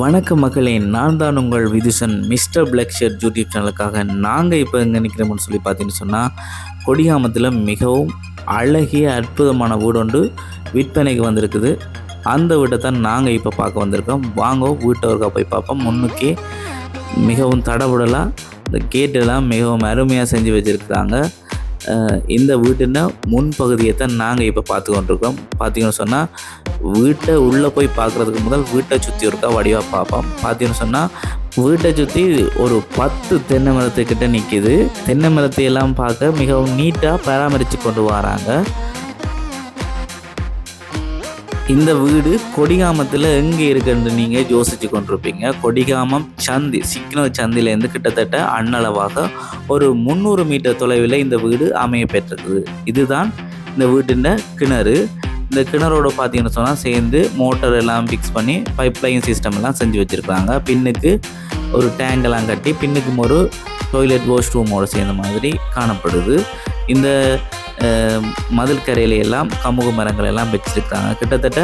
வணக்க மக்களே நான் தான் உங்கள் Vithusan mister black shirt YouTube சேனலுக்காக நாங்கள் இப்போ எங்கே நிற்கிறோம்னு சொல்லி பார்த்தீங்கன்னு சொன்னால் கொடியாமத்தில் மிகவும் அழகிய அற்புதமான வீடு ஒன்று விற்பனைக்கு வந்திருக்குது. அந்த வீட்டை தான் நாங்கள் இப்போ பார்க்க வந்திருக்கோம். வாங்க வீட்டை ஒருக்கா போய் பார்ப்போம். முன்னுக்கே மிகவும் தடபுடலாக இந்த கேட்டெல்லாம் மிகவும் அருமையாக செஞ்சு வச்சுருக்காங்க இந்த வீட்டின் முன்பகுதியை தான் நாங்கள் இப்போ பார்த்து கொண்டிருக்கோம் பார்த்தீங்கன்னு சொன்னால் வீட்டை உள்ளே போய் பார்க்குறதுக்கு முதல் வீட்டை சுற்றி ஒருக்கா வடிவாக பார்ப்போம். பார்த்தீங்கன்னு சொன்னால் வீட்டை சுற்றி ஒரு பத்து தென்னை மரத்துக்கிட்ட நிற்கிது தென்னை மரத்தை எல்லாம் பார்க்க மிகவும் நீட்டாக பராமரித்து கொண்டு வராங்க. இந்த வீடு கொடிகாமத்தில் எங்கே இருக்குன்னு நீங்கள் யோசிச்சு கொண்டிருப்பீங்க. கொடிகாமம் சந்தி சிக்னல் சந்திலேருந்து கிட்டத்தட்ட அண்ணளவாக ஒரு முந்நூறு மீட்டர் தொலைவில் இந்த வீடு அமைய பெற்றிருக்குது இதுதான் இந்த வீட்டின் கிணறு. இந்த கிணறோட பார்த்தீங்கன்னு சொன்னால் சேர்ந்து மோட்டர் எல்லாம் ஃபிக்ஸ் பண்ணி பைப் லைன் சிஸ்டம் எல்லாம் செஞ்சு வச்சுருக்காங்க. பின்னுக்கு ஒரு டேங்கெல்லாம் கட்டி பின்னுக்கும் ஒரு டாய்லெட் வாஷ் ரூமோடு சேர்ந்த மாதிரி காணப்படுது. இந்த மதில் கரையில எல்லாம் கமுக மரங்கள் எல்லாம் வச்சிருக்காங்க கிட்டத்தட்ட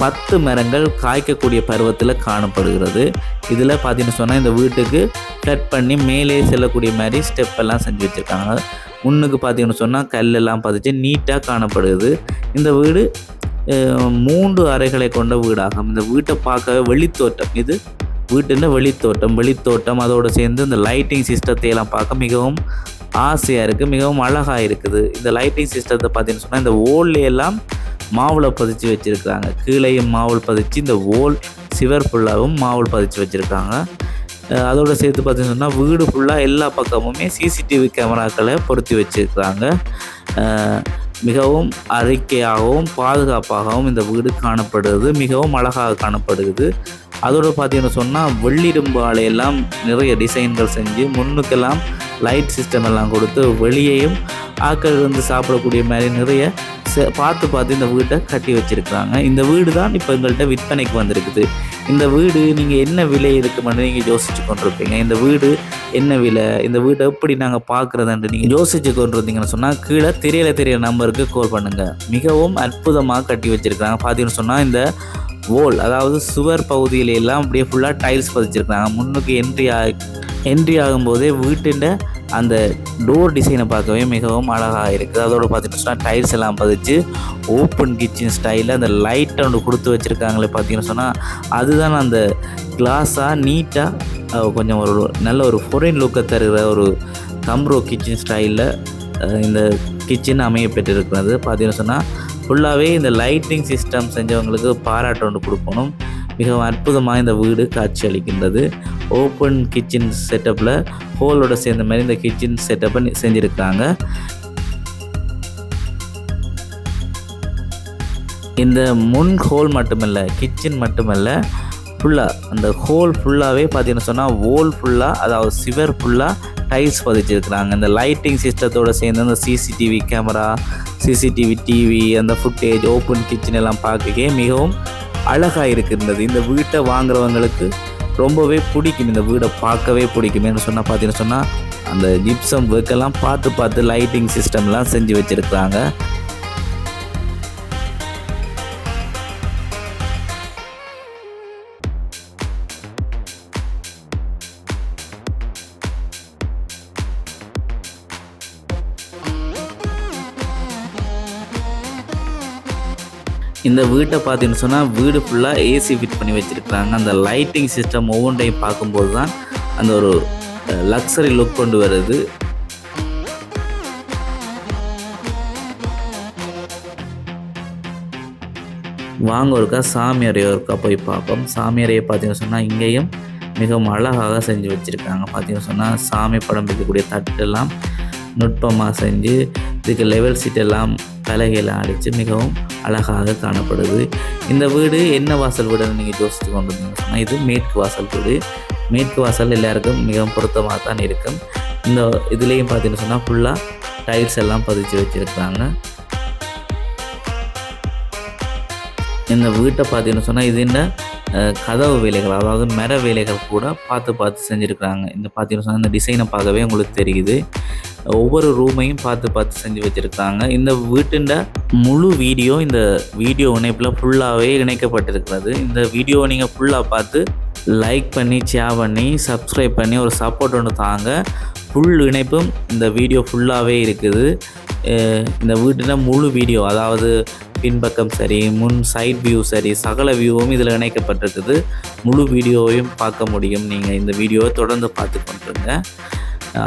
பத்து மரங்கள் காய்க்கக்கூடிய பருவத்தில் காணப்படுகிறது. இதில் பார்த்தீங்கன்னு சொன்னால் இந்த வீட்டுக்கு கட் பண்ணி மேலே செல்லக்கூடிய மாதிரி ஸ்டெப்பெல்லாம் செஞ்சு வச்சுருக்காங்க. முன்னுக்கு பார்த்தீங்கன்னு சொன்னால் கல்லெல்லாம் பதிச்சு நீட்டாக காணப்படுது இந்த வீடு மூன்று அறைகளை கொண்ட வீடாகும். இந்த வீட்டை பார்க்கவே வெளித்தோட்டம். இது வீட்டின் வெளித்தோட்டம் வெளித்தோட்டம். அதோடு சேர்ந்து இந்த லைட்டிங் சிஸ்டத்தை எல்லாம் பார்க்க மிகவும் ஆசையாக இருக்குது மிகவும் அழகாக இருக்குது இந்த லைட்டிங் சிஸ்டத்தை பார்த்தீங்கன்னு சொன்னால் இந்த ஓல்லையெல்லாம் மாவில் மாவுளை பதிச்சு வச்சுருக்காங்க. கீழேயும் மாவுள் பதிச்சு இந்த ஓல் சிவர் ஃபுல்லாகவும் மாவுள் பதிச்சு வச்சுருக்காங்க. அதோடு சேர்த்து பார்த்தீங்கன்னு சொன்னால் வீடு ஃபுல்லாக எல்லா பக்கமுமே சிசிடிவி கேமராக்களை பொருத்தி வச்சுருக்காங்க. மிகவும் அறிக்கையாகவும் பாதுகாப்பாகவும் இந்த வீடு காணப்படுது மிகவும் அழகாக காணப்படுகிறது. அதோடு பார்த்தீங்கன்னு சொன்னால் வெள்ளிரும்பு ஆலையெல்லாம் நிறைய டிசைன்கள் செஞ்சு முன்னுக்கெல்லாம் லைட் சிஸ்டம் எல்லாம் கொடுத்து வெளியேயும் ஆக்கள் வந்து சாப்பிடக்கூடிய மாதிரி நிறைய பார்த்து பார்த்து இந்த வீட்டை கட்டி வச்சிருக்காங்க இந்த வீடு தான் இப்போ எங்கள்கிட்ட விற்பனைக்கு வந்திருக்குது. இந்த வீடு நீங்கள் என்ன விலை இருக்குமென்று நீங்கள் யோசிச்சு கொண்டிருப்பீங்க. இந்த வீடு என்ன விலை? இந்த வீட்டை எப்படி நாங்கள் பார்க்குறதுன்ட்டு நீங்கள் யோசிச்சு கொண்டிருந்தீங்கன்னு சொன்னால் கீழே தெரியல தெரியல நம்பருக்கு கால் பண்ணுங்கள் மிகவும் அற்புதமாக கட்டி வச்சுருக்காங்க பார்த்தீங்கன்னு சொன்னால் இந்த வோல் அதாவது சுவர் பகுதியில எல்லாம் அப்படியே ஃபுல்லாக டைல்ஸ் பதிச்சிருக்காங்க முன்னுக்கு என்ட்ரி ஆகி என்ட்ரி ஆகும்போதே வீட்டுண்ட அந்த டோர் டிசைனை பார்க்கவே மிகவும் அழகாக இருக்குது அதோட பார்த்தீங்கன்னா சொன்னால் டைல்ஸ் எல்லாம் பதிச்சு ஓப்பன் கிச்சன் ஸ்டைலில் அந்த லைட் ஒன்று கொடுத்து வச்சுருக்காங்களே பார்த்தீங்கன்னு சொன்னால் அதுதான் அந்த கிளாஸாக நீட்டாக கொஞ்சம் ஒரு நல்ல ஒரு ஃபொரின் லுக்கை தருகிற ஒரு கம்ப்ரோ கிச்சன் ஸ்டைலில் இந்த கிச்சன் அமையப்பெற்றிருக்கிறது பார்த்தீங்கன்னு சொன்னால் ஃபுல்லாகவே இந்த லைட்டிங் சிஸ்டம் செஞ்சவங்களுக்கு பாராட்டு ஒன்று கொடுக்கணும். மிகவும் அற்புதமாக இந்த வீடு காட்சி அளிக்கின்றது. ஓப்பன் கிச்சன் செட்டப்பில் ஹோலோட சேர்ந்த மாதிரி இந்த கிச்சன் செட்டப்பை செஞ்சுருக்காங்க. இந்த முன் ஹோல் மட்டுமல்ல கிச்சன் மட்டுமல்ல ஃபுல்லாக அந்த ஹோல் ஃபுல்லாகவே பார்த்தீங்கன்னு சொன்னால் ஹோல் ஃபுல்லாக அதாவது சிவர் ஃபுல்லாக டைல்ஸ் பதிச்சிருக்கிறாங்க. இந்த லைட்டிங் சிஸ்டத்தோடு சேர்ந்து அந்த சிசிடிவி கேமரா சிசிடிவி டிவி அந்த ஃபுட்டேஜ் ஓப்பன் கிச்சன் எல்லாம் பார்க்கவே மிகவும் அழகாக இருக்கின்றது. இந்த வீட்டை வாங்குறவங்களுக்கு ரொம்பவே பிடிக்கும். இந்த வீடை பார்க்கவே பிடிக்குமேனு சொன்னால் பார்த்தீங்கன்னு சொன்னால் அந்த ஜிப்சம் ஒர்க்கெல்லாம் பார்த்து பார்த்து லைட்டிங் சிஸ்டம்லாம் செஞ்சு வச்சுருக்குறாங்க. இந்த வீட்டை பார்த்தீங்கன்னு சொன்னால் வீடு ஃபுல்லாக ஏசி ஃபிட் பண்ணி வச்சுருக்காங்க அந்த லைட்டிங் சிஸ்டம் ஒவ்வொன்றையும் பார்க்கும்போது தான் அந்த ஒரு லக்ஸரி லுக் கொண்டு வருது. வாங்க ஒருக்கா சாமியாரையோ ஒருக்கா போய் பார்ப்போம். சாமியாரையை பார்த்தீங்கன்னு சொன்னால் இங்கேயும் மிகவும் அழகாக செஞ்சு வச்சுருக்காங்க. பார்த்தீங்கன்னு சொன்னால் சாமி படம் வைக்கக்கூடிய தட்டெல்லாம் நுட்பமாக செஞ்சு இதுக்கு லெவல் சீட் எல்லாம் அடித்து மிகவும் அழகாக காணப்படுது. இந்த வீடு என்ன வாசல் வீடுன்னு நீங்கள் யோசித்து கொண்டிருந்தீங்கன்னா இது மேற்கு வாசல் வீடு. மேற்கு வாசல் எல்லாருக்கும் மிகவும் பொருத்தமாக தான் இருக்கும். இந்த இதுலேயும் பார்த்தீங்கன்னு சொன்னால் ஃபுல்லாக டைல்ஸ் எல்லாம் பதிச்சு வச்சுருக்காங்க. இந்த வீட்டை பார்த்தீங்கன்னு சொன்னால் இது என்ன கதவு வேலைகள் அதாவது மர வேலைகள் கூட பார்த்து பார்த்து செஞ்சுருக்குறாங்க. இந்த பார்த்தீங்கன்னு சொன்னால் இந்த டிசைனை பார்க்கவே உங்களுக்கு தெரியுது. ஒவ்வொரு ரூமையும் பார்த்து பார்த்து செஞ்சு வச்சுருக்காங்க. இந்த வீட்டுண்ட முழு வீடியோ இந்த வீடியோ இணைப்பில் ஃபுல்லாகவே இணைக்கப்பட்டிருக்கிறது. இந்த வீடியோவை நீங்கள் ஃபுல்லாக பார்த்து லைக் பண்ணி ஷேர் பண்ணி சப்ஸ்கிரைப் பண்ணி ஒரு சப்போர்ட் ஒன்று தாங்க. ஃபுல் இணைப்பும் இந்த வீடியோ ஃபுல்லாகவே இருக்குது. இந்த வீட்டில் முழு வீடியோ அதாவது பின்பக்கம் சரி முன் சைட் வியூ சரி சகல வியூவும் இதில் இணைக்கப்பட்டிருக்குது. முழு வீடியோவையும் பார்க்க முடியும். நீங்கள் இந்த வீடியோவை தொடர்ந்து பார்த்து கொண்டுருங்க.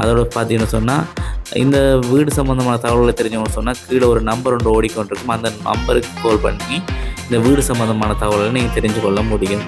அதோட பார்த்தீங்கன்னு சொன்னால் இந்த வீடு சம்மந்தமான தகவல்களை தெரிஞ்சவங்க சொன்னால் கீழே ஒரு நம்பர் ஒன்று ஓடிக்கொண்டிருக்கும். அந்த நம்பருக்கு கால் பண்ணி இந்த வீடு சம்மந்தமான தகவல்களை நீங்கள் தெரிஞ்சு கொள்ள முடியும்.